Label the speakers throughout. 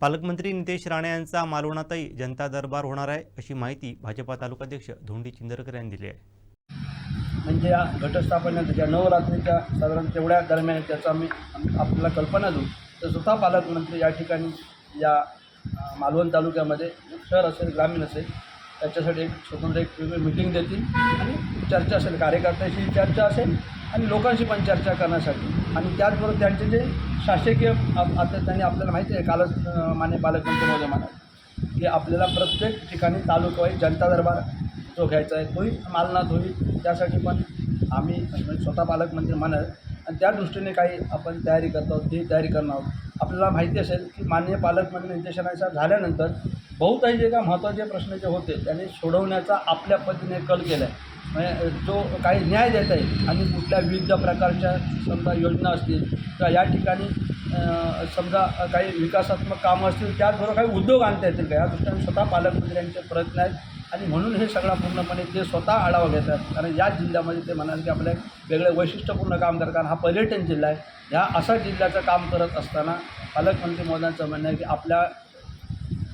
Speaker 1: पालकमंत्री नितेश राणे यांचा मालवणातही जनता दरबार होणार आहे अशी माहिती भाजपा तालुकाध्यक्ष धोंडी चिंदरकर यांनी दिली आहे.
Speaker 2: म्हणजे या घटस्थापनेत ज्या नवरात्रीच्या साधारण तेवढ्या दरम्यान त्याचा आम्ही आपल्याला कल्पना देऊ तर स्वतः पालकमंत्री या ठिकाणी या मालवण तालुक्यामध्ये शहर असेल ग्रामीण असेल त्याच्यासाठी एक स्वतंत्र एक वेगळी मिटिंग देतील आणि चर्चा असेल कार्यकर्त्याशी चर्चा असेल आणि लोकांशी पण चर्चा करण्यासाठी. आणि त्याचबरोबर त्यांचे जे शासकीय आता त्यांनी आपल्याला माहिती आहे कालच माने मान्य पालकमंत्री महोदय म्हणाले की आपल्याला प्रत्येक ठिकाणी तालुकावाईज जनता दरबार जो घ्यायचा आहे तोही मालनात होईल. त्यासाठी पण आम्ही म्हणजे स्वतः पालकमंत्री म्हणाल आणि त्या दृष्टीने काही आपण तयारी करतो आहोत ती तयारी करणार आहोत. आपल्याला माहिती असेल की माननीय पालकमंत्री निर्देशनाचा झाल्यानंतर बहुतांश जे काय महत्त्वाचे प्रश्न जे होते त्यांनी सोडवण्याचा आपल्या पद्धतीने कल केला आहे म्हणजे जो काही न्याय देता येईल आणि कुठल्या विविध प्रकारच्या समजा योजना असतील किंवा या ठिकाणी समजा काही विकासात्मक कामं असतील त्याचबरोबर काही उद्योग आणता येतील का? या दृष्टीने स्वतः पालकमंत्र्यांचे प्रयत्न आहेत आणि म्हणून हे सगळं पूर्णपणे ते स्वतः आढावा घेतात कारण या जिल्ह्यामध्ये ते म्हणाल की आपल्या वेगळे वैशिष्ट्यपूर्ण काम करतात. कारण हा पर्यटन जिल्हा आहे. ह्या असा जिल्ह्याचं काम करत असताना पालकमंत्री महोदयांचं म्हणणं आहे की आपल्या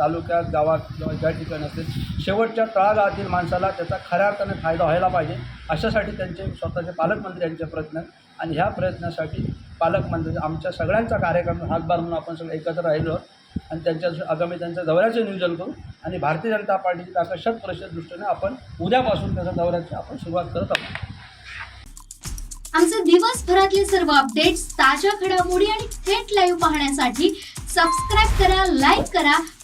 Speaker 2: तालुक्यात गावात किंवा ज्या ठिकाणी असतील शेवटच्या तळागाळातील माणसाला त्याचा खऱ्या अर्थाने फायदा व्हायला पाहिजे. अशासाठी त्यांचे स्वतःचे पालकमंत्र्यांचे प्रयत्न आणि ह्या प्रयत्नासाठी पालकमंत्री आमच्या सगळ्यांचा कार्यक्रम हातभार म्हणून आपण सगळे एकत्र राहिलो आणि त्यांच्या आगामी त्यांच्या दौऱ्याचे नियोजन करू. आणि भारतीय जनता पार्टीची आकर्षक परिषद दृष्टीने आपण उद्यापासून त्याच्या दौऱ्याची आपण सुरुवात करत आहोत.
Speaker 3: आमचे दिवसभरातले सर्व अपडेट्स ताज्या घडामोडी आणि थेट लाईव्ह पाहण्यासाठी सबस्क्राईब करा लाईक करा